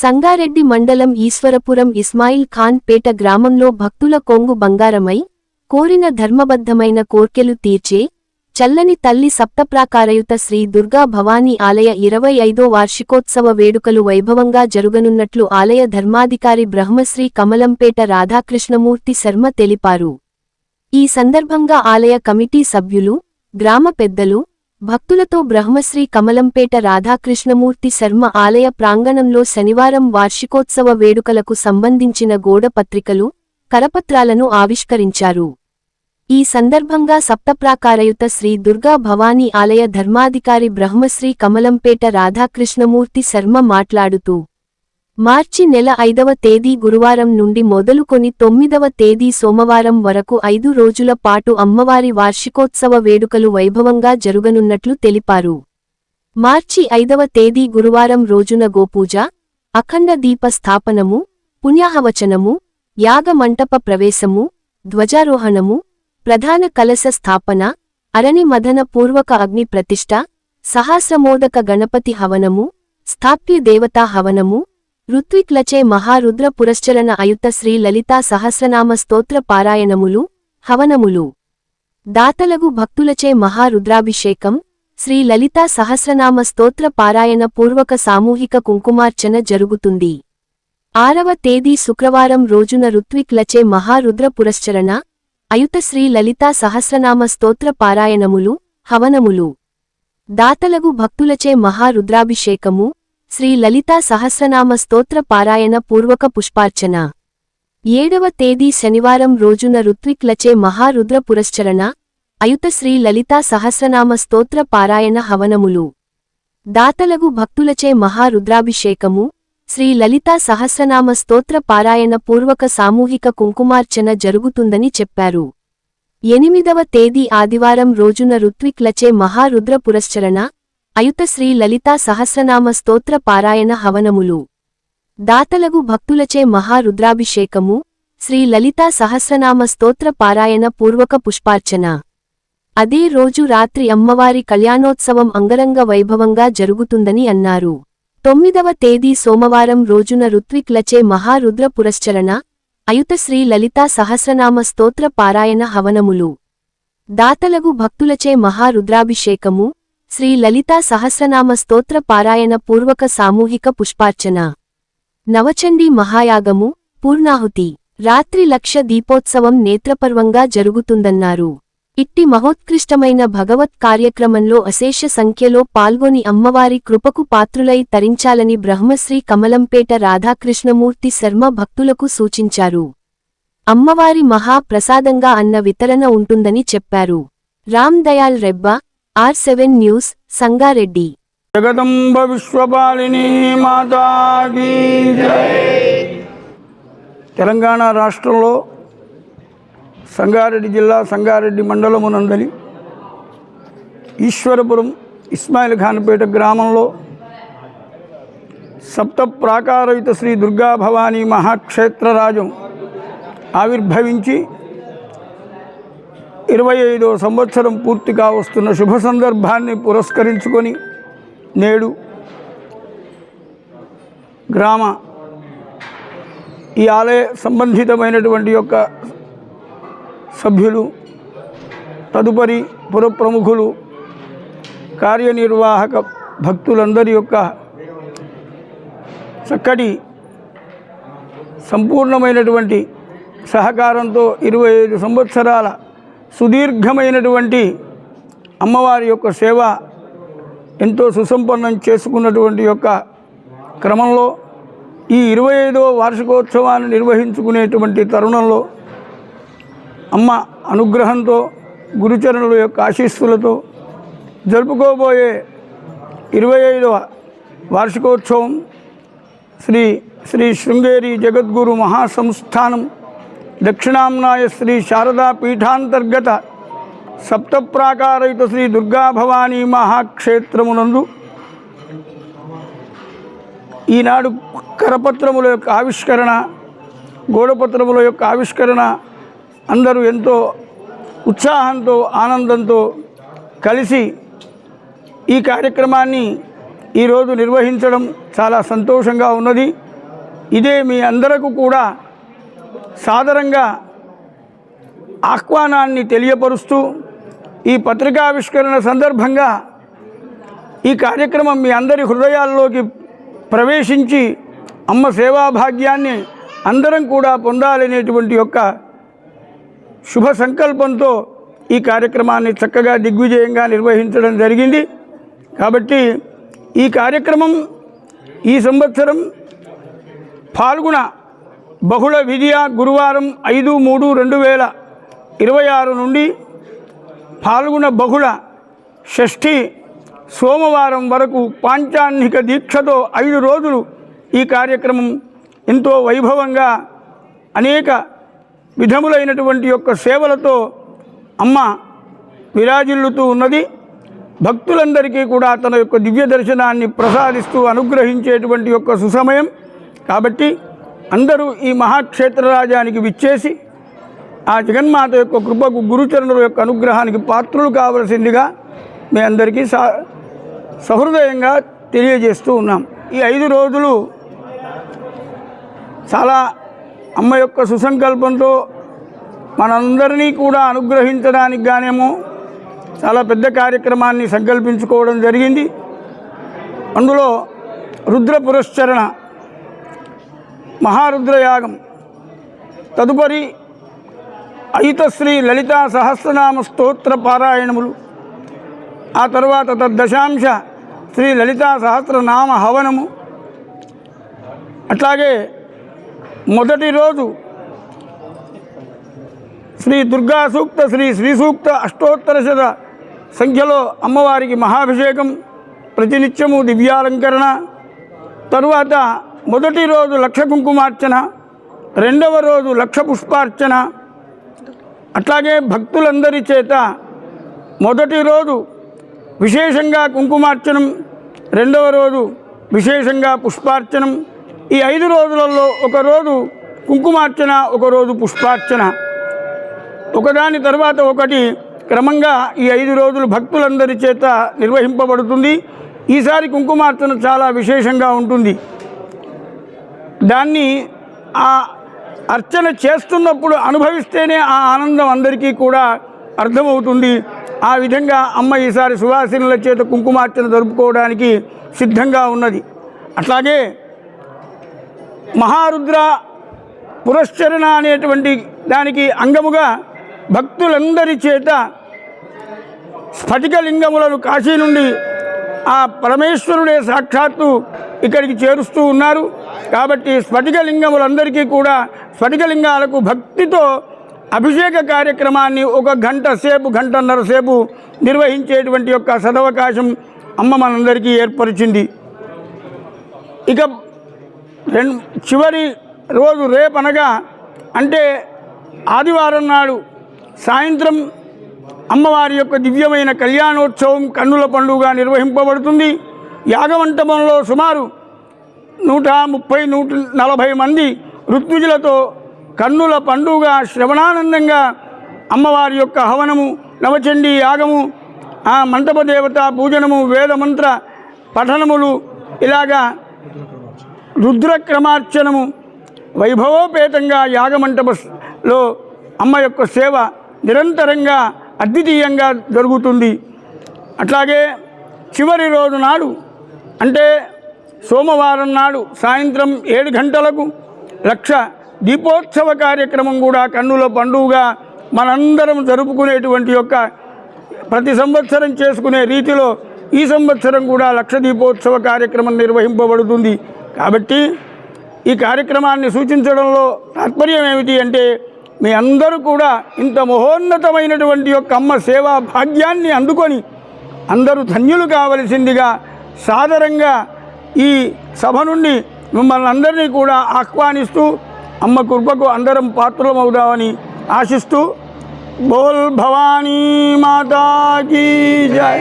సంగారెడ్డి మండలం ఈశ్వరపురం ఇస్మాయిల్ ఖాన్ పేట గ్రామంలో భక్తుల కొంగు బంగారమై కోరిన ధర్మబద్ధమైన కోర్కెలు తీర్చే చల్లని తల్లి సప్తప్రాకారయుత శ్రీ దుర్గా భవానీ ఆలయ ఇరవై ఐదో వార్షికోత్సవ వేడుకలు వైభవంగా జరుగనున్నట్లు ఆలయ ధర్మాధికారి బ్రహ్మశ్రీ కమలంపేట రాధాకృష్ణమూర్తి శర్మ తెలిపారు. ఈ సందర్భంగా ఆలయ కమిటీ సభ్యులు గ్రామ పెద్దలు భక్తులతో బ్రహ్మశ్రీ కమలంపేట రాధాకృష్ణమూర్తి శర్మ ఆలయ ప్రాంగణంలో శనివారం వార్షికోత్సవ వేడుకలకు సంబంధించిన గోడ పత్రికలు కరపత్రాలను ఆవిష్కరించారు. ఈ సందర్భంగా సప్తప్రాకారయుత శ్రీ దుర్గా భవానీ ఆలయ ధర్మాధికారి బ్రహ్మశ్రీ కమలంపేట రాధాకృష్ణమూర్తి శర్మ మాట్లాడుతూ మార్చి నెల ఐదవ తేదీ గురువారం నుండి మొదలుకొని తొమ్మిదవ తేదీ సోమవారం వరకు ఐదు రోజుల పాటు అమ్మవారి వార్షికోత్సవ వేడుకలు వైభవంగా జరుగనున్నట్లు తెలిపారు. మార్చి ఐదవ తేదీ గురువారం రోజున గోపూజ అఖండ దీప స్థాపనము పుణ్యాహవచనము యాగమంటప ప్రవేశము ధ్వజారోహణము ప్రధాన కలశ స్థాపన అరణి మదన పూర్వక అగ్ని ప్రతిష్ఠ సహస్రమోదక గణపతి హవనము స్థాప్య దేవతా హవనము ఋత్విక్లచే మహారుద్ర పురశ్చరణ అయుత శ్రీ లలితా సహస్రనామ స్తోత్ర పారాయణములు హవనములు. దాతలగు భక్తులచే మహారుద్రాభిషేకం శ్రీ లలితా సహస్రనామ స్తోత్ర పారాయణ పూర్వక సామూహిక కుంకుమార్చన జరుగుతుంది. ఆరవ తేదీ శుక్రవారం రోజున ఋత్విక్లచే మహారుద్ర పురశ్చరణ అయుత శ్రీ లలితా సహస్రనామ స్తోత్ర పారాయణములు హవనములు. దాతలగు భక్తులచే మహారుద్రాభిషేకము శ్రీ లలితా సహస్రనామ స్తోత్ర పారాయణ పూర్వక పుష్పార్చన. ఏడవ తేదీ శనివారం రోజున ఋత్విక్లచే మహారుద్ర పురశ్చరణ అయుత శ్రీ లలితా సహస్రనామ స్తోత్ర పారాయణ హవనములు. దాతలగు భక్తులచే మహారుద్రాభిషేకము శ్రీ లలితా సహస్రనామ స్తోత్ర పారాయణ పూర్వక సామూహిక కుంకుమార్చన జరుగుతుందని చెప్పారు. ఎనిమిదవ తేదీ ఆదివారం రోజున ఋత్విక్లచే మహారుద్ర పురశ్చరణ అయుత శ్రీ లలితా సహస్రనామ స్తోత్ర పారాయణ హవనములు. దాతలగు భక్తులచే మహారుద్రాభిషేకము శ్రీ లలితా సహస్రనామ స్తోత్ర పారాయణ పూర్వక పుష్పార్చన. అదే రోజు రాత్రి అమ్మవారి కళ్యాణోత్సవం అంగరంగ వైభవంగా జరుగుతుందని అన్నారు. తొమ్మిదవ తేదీ సోమవారం రోజున ఋత్విక్లచే మహారుద్ర పురశ్చరణ అయుత శ్రీ లలితా సహస్రనామ స్తోత్ర పారాయణ హవనములు. దాతలగు భక్తులచే మహారుద్రాభిషేకము శ్రీ లలితా సహస్రనామ స్తోత్ర పారాయణ పూర్వక సామూహిక పుష్పార్చన. నవచండీ మహాయాగము పూర్ణాహుతి రాత్రి లక్ష దీపోత్సవం నేత్రపర్వంగా జరుగుతుందన్నారు. ఇట్టి మహోత్కృష్టమైన భగవత్ కార్యక్రమంలో అశేష సంఖ్యలో పాల్గొని అమ్మవారి కృపకు పాత్రులై తరించాలని బ్రహ్మశ్రీ కమలంపేట రాధాకృష్ణమూర్తి శర్మ భక్తులకు సూచించారు. అమ్మవారి మహా ప్రసాదంగా అన్న వితరణ ఉంటుందని చెప్పారు. Ram Dayal Rebba R seven news Sangareddy. Jagadamba Vishwapalini మాతాకి తెలంగాణ రాష్ట్రంలో సంగారెడ్డి జిల్లా సంగారెడ్డి మండలమునందలి ఈశ్వరపురం ఇస్మాయిల్ ఖాన్పేట గ్రామంలో సప్త ప్రాకారయుత శ్రీ దుర్గా భవానీ మహాక్షేత్రరాజం ఆవిర్భవించి ఇరవై ఐదో సంవత్సరం పూర్తిగా వస్తున్న శుభ సందర్భాన్ని పురస్కరించుకొని నేడు గ్రామ ఈ ఆలయ సంబంధితమైనటువంటి యొక్క సభ్యులు తదుపరి పురప్రముఖులు కార్యనిర్వాహక భక్తులందరి యొక్క చక్కటి సంపూర్ణమైనటువంటి సహకారంతో ఇరవై ఐదు సంవత్సరాల సుదీర్ఘమైనటువంటి అమ్మవారి యొక్క సేవ ఎంతో సుసంపన్నం చేసుకున్నటువంటి యొక్క క్రమంలో ఈ ఇరవై ఐదవ వార్షికోత్సవాన్ని నిర్వహించుకునేటువంటి తరుణంలో అమ్మ అనుగ్రహంతో గురుచరణుల యొక్క ఆశీస్సులతో జరుపుకోబోయే ఇరవై ఐదవ వార్షికోత్సవం శ్రీ శ్రీ శృంగేరి జగద్గురు మహాసంస్థానం దక్షిణాంనాయ శ్రీ శారదా పీఠాంతర్గత సప్తప్రాకారయుత శ్రీ దుర్గా భవానీ మహాక్షేత్రమునందు ఈనాడు కరపత్రముల యొక్క ఆవిష్కరణ గోడపత్రముల యొక్క ఆవిష్కరణ అందరూ ఎంతో ఉత్సాహంతో ఆనందంతో కలిసి ఈ కార్యక్రమాన్ని ఈరోజు నిర్వహించడం చాలా సంతోషంగా ఉన్నది. ఇదే మీ అందరకు కూడా సాదరంగా ఆహ్వానాన్ని తెలియపరుస్తూ ఈ పత్రికావిష్కరణ సందర్భంగా ఈ కార్యక్రమం మీ అందరి హృదయాల్లోకి ప్రవేశించి అమ్మ సేవాభాగ్యాన్ని అందరం కూడా పొందాలనేటువంటి యొక్క శుభ సంకల్పంతో ఈ కార్యక్రమాన్ని చక్కగా దిగ్విజయంగా నిర్వహించడం జరిగింది. కాబట్టి ఈ కార్యక్రమం ఈ సంవత్సరం పాల్గొన బహుళ విద్య గురువారం ఐదు మూడు రెండు వేల ఇరవై ఆరు నుండి పాల్గొన బహుళ షష్ఠి సోమవారం వరకు పాంచాన్నిక దీక్షతో ఐదు రోజులు ఈ కార్యక్రమం ఎంతో వైభవంగా అనేక విధములైనటువంటి యొక్క సేవలతో అమ్మ విరాజిల్లుతూ ఉన్నది. భక్తులందరికీ కూడా తన యొక్క దివ్య దర్శనాన్ని ప్రసాదిస్తూ అనుగ్రహించేటువంటి యొక్క సుసమయం. కాబట్టి అందరూ ఈ మహాక్షేత్ర రాజానికి విచ్చేసి ఆ జగన్మాత యొక్క కృపకు గురుచరణుల యొక్క అనుగ్రహానికి పాత్రులు కావలసిందిగా మీ అందరికీ సహృదయంగా తెలియజేస్తూ ఉన్నాం. ఈ ఐదు రోజులు చాలా అమ్మ యొక్క సుసంకల్పంతో మనందరినీ కూడా అనుగ్రహించడానికి గానేమో చాలా పెద్ద కార్యక్రమాన్ని సంకల్పించుకోవడం జరిగింది. అందులో రుద్ర పురస్చరణ మహారుద్రయాగం. తదుపరి అయుతశ్రీ లలితా సహస్రనామ స్తోత్ర పారాయణములు. ఆ తర్వాత తద్దశాంశ శ్రీ లలితా సహస్రనామ హవనము. అట్లాగే మొదటి రోజు శ్రీ దుర్గా సూక్త శ్రీ శ్రీ సూక్త అష్టోత్తరశత సంఖ్యలో అమ్మవారికి మహాభిషేకం ప్రతినిత్యము దివ్యాలంకరణ తరువాత మొదటి రోజు లక్ష కుంకుమార్చన రెండవ రోజు లక్ష పుష్పార్చన. అట్లాగే భక్తులందరి చేత మొదటి రోజు విశేషంగా కుంకుమార్చనం రెండవ రోజు విశేషంగా పుష్పార్చనం. ఈ ఐదు రోజులలో ఒక రోజు కుంకుమార్చన ఒక రోజు పుష్పార్చన. ఒకదాని తర్వాత ఒకటి క్రమంగా ఈ ఐదు రోజులు భక్తులందరి చేత నిర్వహింపబడుతుంది. ఈసారి కుంకుమార్చన చాలా విశేషంగా ఉంటుంది. దాన్ని ఆ అర్చన చేస్తున్నప్పుడు అనుభవిస్తేనే ఆ ఆనందం అందరికీ కూడా అర్థమవుతుంది. ఆ విధంగా అమ్మ ఈసారి సువాసినుల చేత కుంకుమార్చన జరుపుకోవడానికి సిద్ధంగా ఉన్నది. అట్లాగే మహారుద్ర పురస్చరణ అనేటువంటి దానికి అంగముగా భక్తులందరి చేత స్ఫటికలింగములను కాశీ నుండి ఆ పరమేశ్వరుడే సాక్షాత్తు ఇక్కడికి చేరుస్తూ ఉన్నారు. కాబట్టి స్ఫటికలింగములందరికీ కూడా స్ఫటికలింగాలకు భక్తితో అభిషేక కార్యక్రమాన్ని ఒక గంట సేపు గంటన్నర సేపు నిర్వహించేటువంటి యొక్క సదవకాశం అమ్మ మనందరికీ ఏర్పరిచింది. ఇక రెండు చివరి రోజు రేపనగా అంటే ఆదివారం నాడు సాయంత్రం అమ్మవారి యొక్క దివ్యమైన కళ్యాణోత్సవం కన్నుల పండుగ నిర్వహింపబడుతుంది. యాగమంటపంలో సుమారు నూట ముప్పై నూట నలభై మంది ఋత్విజులతో కన్నుల పండుగ శ్రవణానందంగా అమ్మవారి యొక్క హవనము నవచండీ యాగము ఆ మంటప దేవత పూజనము వేదమంత్ర పఠనములు ఇలాగా రుద్రక్రమార్చనము వైభవోపేతంగా యాగమంటపలో అమ్మ యొక్క సేవ నిరంతరంగా అద్వితీయంగా జరుగుతుంది. అట్లాగే చివరి రోజు నాడు అంటే సోమవారం నాడు సాయంత్రం ఏడు గంటలకు లక్ష దీపోత్సవ కార్యక్రమం కూడా కన్నుల పండుగగా మనందరం జరుపుకునేటువంటి యొక్క ప్రతి సంవత్సరం చేసుకునే రీతిలో ఈ సంవత్సరం కూడా లక్ష దీపోత్సవ కార్యక్రమం నిర్వహింపబడుతుంది. కాబట్టి ఈ కార్యక్రమాన్ని సూచించడంలో తాత్పర్యం ఏమిటి అంటే మీ అందరూ కూడా ఇంత మహోన్నతమైనటువంటి యొక్క అమ్మ సేవా భాగ్యాన్ని అందుకొని అందరూ ధన్యులు కావలసిందిగా సాదరంగా ఈ సభ నుండి మిమ్మల్ని అందరినీ కూడా ఆహ్వానిస్తూ అమ్మ కృపకు అందరం పాత్రమవుదామని ఆశిస్తూ బోల్ భవానీ మాతాకి జై.